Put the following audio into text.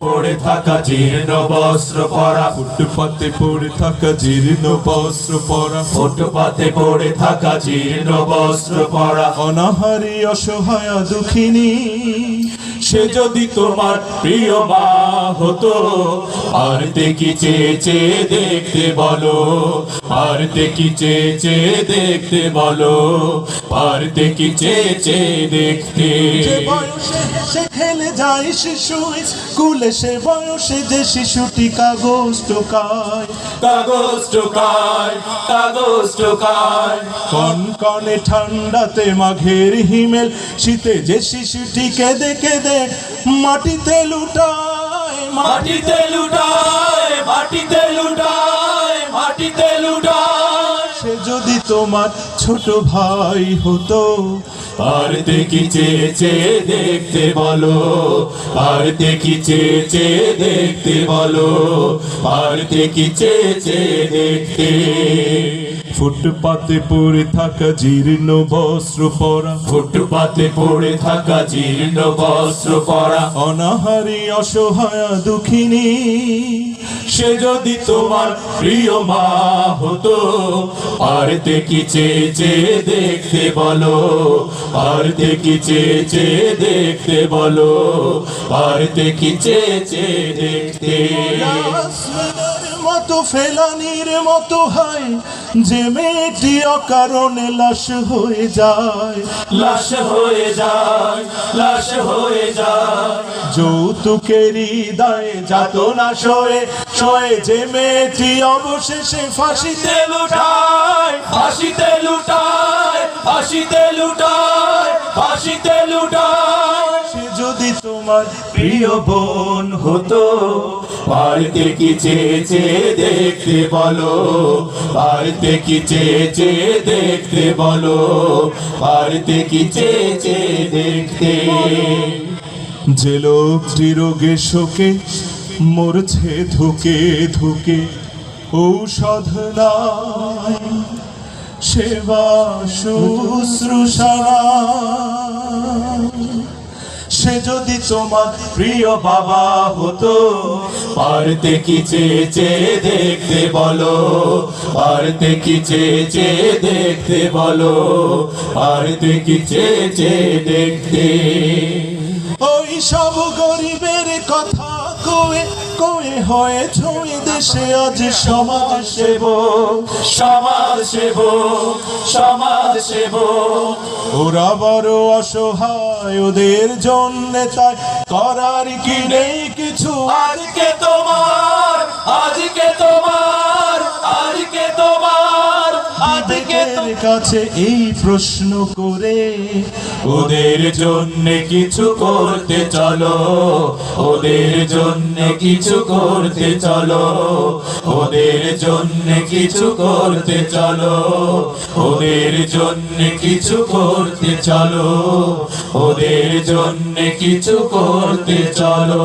পড়ে থাকা জীর্ণ বস্ত্র পরা। ফুটপাতে পড়ে থাকা জীর্ণ বস্ত্র পরা। ফুটপাতে পড়ে থাকা জীর্ণ বস্ত্র পরা। অনাহারি অসহায় দুঃখিনী সে যদি তোমার প্রিয় মা হতো পারতে দেখি চেয়ে চেয়ে দেখতে বলো আর দেখি চেয়ে চেয়ে দেখতে বলো পারতে দেখি চেয়ে চেয়ে দেখতে। খেলে যায় শিশু স্কুলে সে বয়সে যে শিশুটি কাগজ টোকায়। কাগজ টোকায় কাগজ টোকায়। কন কনে ঠান্ডাতে মাঘের হিমেল শীতে যে শিশুটিকে দেখে কেঁদে মাটিতে লুটায়। মাটিতে লুটায়। তোমার ছোট ভাই হতো। আর কি চেয়ে চেয়ে দেখতে বলো। আর দেখি চেয়ে চেয়ে দেখতে বলো। আর কি চেয়ে চেয়ে দেখতে। ফুটপাতে পড়ে থাকা জীর্ণ বস্ত্র পরা। ফুটপাতে পড়ে থাকা জীর্ণ বস্ত্র পরা। অনাহারি অসহায় দুঃখিনী সে যদি তোমার প্রিয় মা হতো পারতে কি চেয়ে চেয়ে দেখতে বলো। আর কি চেয়ে চেয়ে দেখতে বলো। পারতে কি চেয়ে চেয়ে দেখতে। মতো ফেলানির মতো হয় যে মেয়েটি অকারণে লাশ হয়ে যায়। লাশ হয়ে যায় লাশ হয়ে যায়। যৌতুকেরই দায়ে যাত না শোয়ে শোয়ে যে মেয়েটি অবশেষে ফাঁসিতে ফাঁসিতে লুটায়। ফাঁসিতে লুটায় ফাঁসিতে লুটায় ফাঁসিতে লুটায়। সে যদি তোমার প্রিয় বোন হতো পারতে কি চেয়ে চেয়ে দেখতে বলো? পারতে কি চেয়ে চেয়ে দেখতে বলো? পারতে কি চেয়ে চেয়ে দেখতে? যে লোকটি রোগে শোকে, মরছে ধুকে ধুকে, ঔষধ সেবা শুশ্রূষা। সে যদি তোমার প্রিয় বাবা হতো পারতে কি চেয়ে দেখতে বলো পারতে কি চেয়ে দেখতে বলো পারতে কি চেয়ে চেয়ে দেখতে। ওই সব গরিবের কথা কয়ে কয়ে হয়ে ছুঁয়ে দেশে আজ সমাজ সেব সমাজ সেব সমাজ সেব ওরা বড় অসহায়, ওদের জন্য তাই করার কি নেই কিছু? আজকে তোমার আজকে তোমার আজকের কাছে এই প্রশ্ন করে, ওদের জন্য কিছু করতে চলো, ওদের জন্য কিছু করতে চলো, ওদের জন্য কিছু করতে চলো, ওদের জন্য কিছু করতে চলো, ওদের জন্য কিছু করতে চলো।